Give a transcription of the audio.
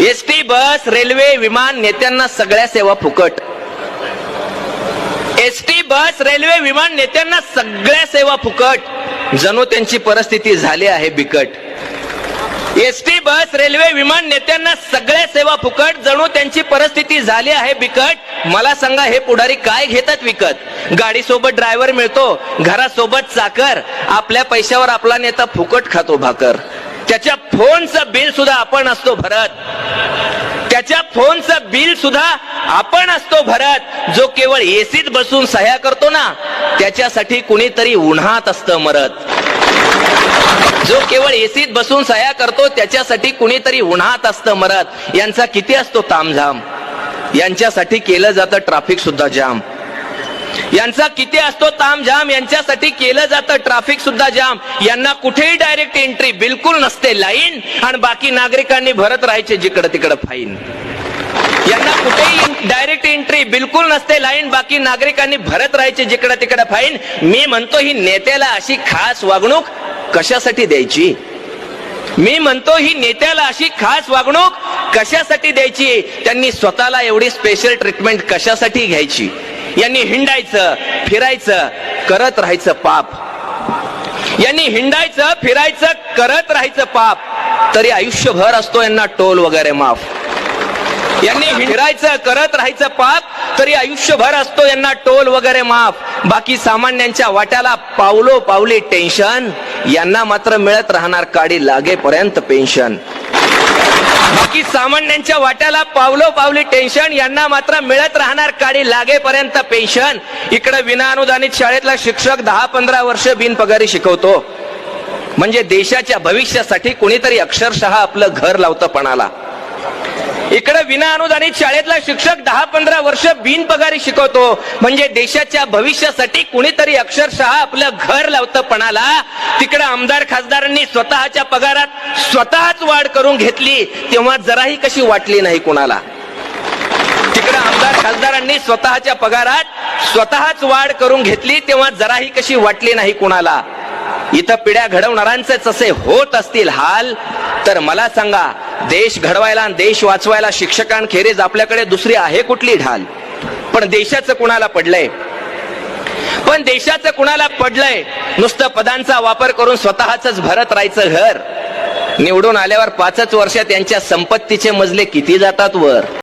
S T bus railway विमान नेत्यांना सगळ्या सेवा फुकट. एस टी बस रेल्वे विमान नेत्यांना सगळ्या सेवा फुकट. जणू त्यांची परिस्थिती झाली आहे बिकट. एस टी बस रेल्वे विमान नेत्यांना सगळ्या सेवा फुकट. जणू त्यांची परिस्थिती झाली आहे बिकट. मला सांगा हे पुढारी काय घेतात विकत? गाडी सोबत ड्रायव्हर मिळतो घरासोबत चाकर. आपल्या पैशावर आपला नेता फुकट खातो भाकर. त्याच्या फोनचं बिल सुद्धा आपण असतो भरत. त्याच्या फोनचं बिल सुद्धा आपण असतो भरत. जो केवळ एसीत बसून सह्या करतो ना त्याच्यासाठी कुणीतरी उन्हात असतं मरत. जो केवळ एसीत बसून सह्या करतो त्याच्यासाठी कुणीतरी उन्हात असतं मरत. यांचा किती असतो तामझाम? यांच्यासाठी केलं जातं ट्राफिक सुद्धा जाम यांचा किती असतो तामझाम यांच्यासाठी केलं जातं ट्रॅफिक सुद्धा जाम. यांना कुठेही डायरेक्ट एंट्री बिलकुल नसते लाईन आणि बाकी नागरिकांनी भरत राहायचे जिकडं तिकडं फाईन यांना कुठेही डायरेक्ट एंट्री बिलकुल नसते लाईन बाकी नागरिकांनी भरत राहायचे जिकडं तिकडं फाईन मी म्हणतो ही नेत्याला अशी खास वागणूक कशासाठी द्यायची? मी म्हणतो ही नेत्याला अशी खास वागणूक कशासाठी द्यायची? त्यांनी स्वतःला एवढी स्पेशल ट्रीटमेंट कशासाठी घ्यायची? यांनी हिंडायचं फिरायचं करत राहायचं पाप. यांनी हिंडायचं फिरायचं करत राहायचं पाप. तरी आयुष्यभर असतो यांना टोल वगैरे माफ. यांनी हिंडायचं करत राहायचं पाप तरी आयुष्यभर असतो यांना टोल वगैरे माफ. बाकी सामान्यांच्या वाट्याला पावलो पावले टेन्शन. यांना मात्र मिळत राहणार काडी लागेपर्यंत पेन्शन. बाकी सामान्यांच्या वाट्याला पावलो पावली टेन्शन यांना मात्र मिळत राहणार काळी लागेपर्यंत पेन्शन इकडे विनाअनुदानित शाळेतला शिक्षक दहा पंधरा वर्ष बिनपगारी शिकवतो. म्हणजे देशाच्या भविष्यासाठी कुणीतरी अक्षरशः आपलं घर लावतं पणाला. इकडे विना अनुदानित शाळेतला शिक्षक दहा पंधरा वर्ष बिनपगारी शिकवतो. म्हणजे देशाच्या भविष्यासाठी कुणीतरी अक्षरशः आपलं घर लावतं पणाला. तिकडे आमदार खासदारांनी स्वतःच्या पगारात स्वतःच वाढ करून घेतली तेव्हा जराही कशी वाटली नाही कुणाला. तिकडे आमदार खासदारांनी स्वतःच्या पगारात स्वतःच वाढ करून घेतली तेव्हा जराही कशी वाटली नाही कुणाला. इथं पिढ्या घडवणाऱ्यांचेच असे होत असतील हाल. तर मला सांगा देश घडवायला आणि देश वाचवायला शिक्षकांखेरीज आपल्याकडे दुसरी आहे कुठली ढाल? पण देशाचं कुणाला पडलंय? पण देशाचं कुणाला पडलंय? नुसतं पदांचा वापर करून स्वतःच भरत राहायचं घर. निवडून आल्यावर पाचच वर्षात यांच्या संपत्तीचे मजले किती जातात वर?